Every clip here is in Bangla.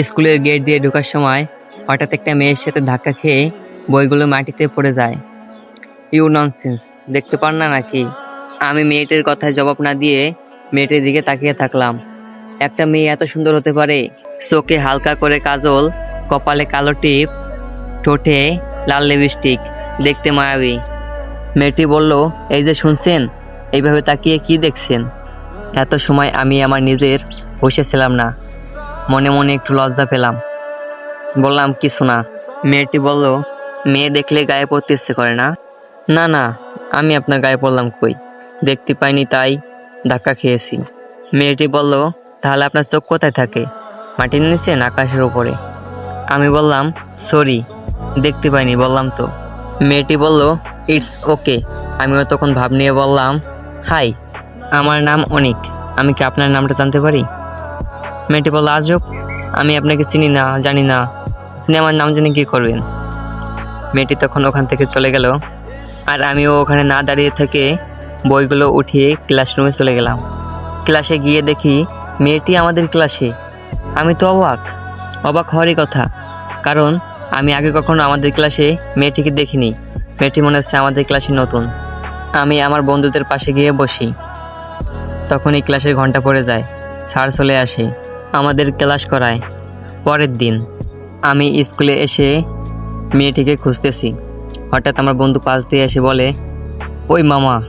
স্কুলের গেট দিয়ে ঢোকার সময় হঠাৎ একটা মেয়ের সাথে ধাক্কা খেয়ে বইগুলো মাটিতে পড়ে যায়। ইউ ননসেন্স, দেখতে পান না নাকি? আমি মেয়েটির কথায় জবাব না দিয়ে মেয়েটির দিকে তাকিয়ে থাকলাম। একটা মেয়ে এত সুন্দর হতে পারে? চোখে হালকা করে কাজল, কপালে কালো টিপ, ঠোঁটে লাল লিপস্টিক, দেখতে মায়াবী। মেয়েটি বলল, এই যে শুনছেন, এইভাবে তাকিয়ে কি দেখছেন? এত সময় আমি আমার নিজের বসেছিলাম না। মনে মনে একটু লজ্জা পেলাম। বললাম, কিছু না। মেয়েটি বলল, মেয়ে দেখলে গায়ে পড়তে ইচ্ছে করে না? না না, আমি আপনার গায়ে পড়লাম কই? দেখতে পাইনি, তাই ধাক্কা খেয়েছি। মেয়েটি বলল, তাহলে আপনার চোখ কোথায় থাকে? মাটির নিচে, না আকাশের উপরে। আমি বললাম, সরি, দেখতে পাইনি, বললাম তো। মেয়েটি বলল, ইটস ওকে। আমিও তখন ভাব নিয়ে বললাম, হাই, আমার নাম অনিক। আমি কি আপনার নামটা জানতে পারি? মেয়েটি বলল, আজব, আমি আপনাকে চিনি না, জানি না। আপনি আমার নাম জেনে কী করবেন? মেয়েটি তখন ওখান থেকে চলে গেল, আর আমিও ওখানে না দাঁড়িয়ে থেকে বইগুলো উঠিয়ে ক্লাসরুমে চলে গেলাম। ক্লাসে গিয়ে দেখি মেয়েটি আমাদের ক্লাসে। আমি তো অবাক অবাক হওয়ারই কথা, কারণ আমি আগে কখনো আমাদের ক্লাসে মেয়েটিকে দেখিনি। মেয়েটি মনে হচ্ছে আমাদের ক্লাসে নতুন। আমি আমার বন্ধুদের পাশে গিয়ে বসি। তখনই ক্লাসের ঘণ্টা পড়ে যায়, স্যার চলে আসে। আমাদের ক্লাস করায়। পরের দিন আমি স্কুলে এসে মেয়েটিকে খুঁজতেছি। হঠাৎ আমার বন্ধু পাশ দিয়ে এসে বলে, ওই মামা,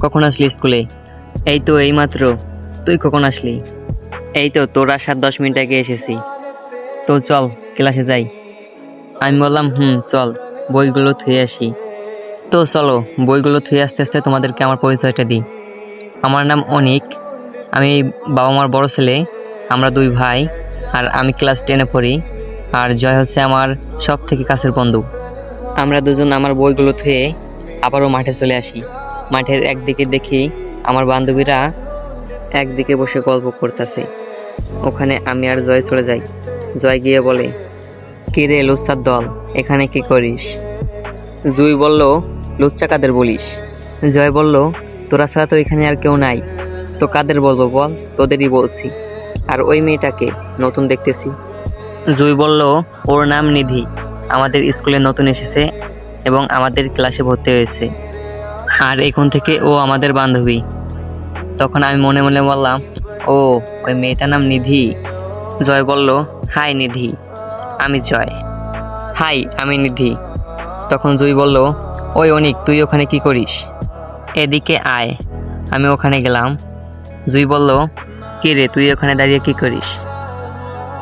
কখন আসলি স্কুলে? এই তো এইমাত্র। তুই কখন আসলি? এই তো তোর আসার দশ মিনিট আগে এসেছি। তো চল, ক্লাসে যাই। আমি বললাম, হুম, চল, বইগুলো থুয়ে আসি। তো চলো, বইগুলো থুয়ে আসতে আসতে তোমাদেরকে আমার পরিচয়টা দিই। আমার নাম অনিক। আমি বাবা মার বড় ছেলে। আমরা দুই ভাই আর আমি ক্লাস টেনে পড়ি। আর জয় হচ্ছে আমার সব থেকে কাছের বন্ধু। আমরা দুজন আমার বইগুলো থুয়ে আবারও মাঠে চলে আসি। মাঠের একদিকে দেখি আমার বান্ধবীরা একদিকে বসে গল্প করতেছে। ওখানে আমি আর জয় চলে যাই। জয় গিয়ে বলে, কি রে লুচ্চার দল, এখানে কি করিস? জুই বলল, লুচ্চা কাদের বলিস? জয় বলল, তোরা ছাড়া তো এখানে আর কেউ নাই। তো কাদের বলব বল? তোদেরই বলছি। আর ওই মেয়েটাকে নতুন দেখতেছি। জুই বলল, ওর নাম নিধি। আমাদের স্কুলে নতুন এসেছে এবং আমাদের ক্লাসে ভর্তি হয়েছে। আর এখন থেকে ও আমাদের বান্ধবী। তখন আমি মনে মনে বললাম, ও, ওই মেয়েটার নাম নিধি। জয় বলল, হাই নিধি, আমি জয়। হাই, আমি নিধি। তখন জুই বলল, ওই অনিক, তুই ওখানে কি করিস? এদিকে আয়, আমি ওখানে গেলাম। জুই বলল কি রে, তুই ওখানে দাঁড়িয়ে কি করিস?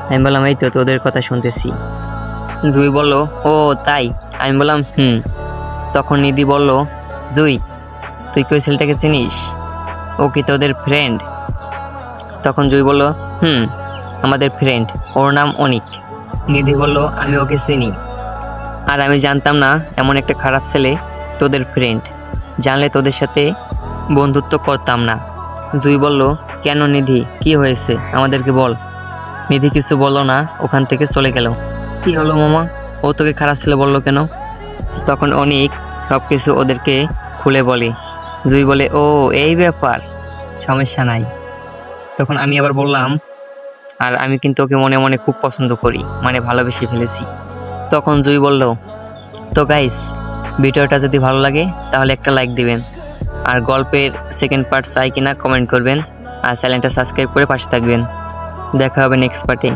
আমি বললাম, এই তো, তোদের কথা শুনতেছি। জুই বলল, ও, তাই? আমি বললাম, হুম। তখন নিধি বলল, জুই, তুই কি ওই ছেলেটাকে চিনিস? ও কি তোদের ফ্রেন্ড তখন জুই বলল, হুম, আমাদের ফ্রেন্ড ওর নাম অনিক। নিধি বলল, আমি ওকে চিনি। আর আমি জানতাম না, এমন একটা খারাপ ছেলে তোদের ফ্রেন্ড জানলে তোদের সাথে বন্ধুত্ব করতাম না। জুই বলল, কেন নিধি? কি হয়েছে? আমাদেরকে বল। নিধি কিছু বলল না, ওখান থেকে চলে গেল। কি হলো মামা? ও তোকে খারাপ ছেলে বলল কেন? তখন অনেক সব কিছু ওদেরকে খুলে বলে। জুই বলে, ও, এই ব্যাপার, সমস্যা নাই। তখন আমি আবার বললাম, আর আমি কিন্তু ওকে মনে মনে খুব পছন্দ করি মানে ভালোবেসে ফেলেছি। তখন জুই বলল, তো গাইস ভিডিওটা যদি ভালো লাগে, তাহলে একটা লাইক দিবেন। আর গল্পের সেকেন্ড পার্ট চাই কিনা কমেন্ট করবেন। আর চ্যানেলটা সাবস্ক্রাইব করে পাশে থাকবেন। দেখা হবে নেক্সট পার্টে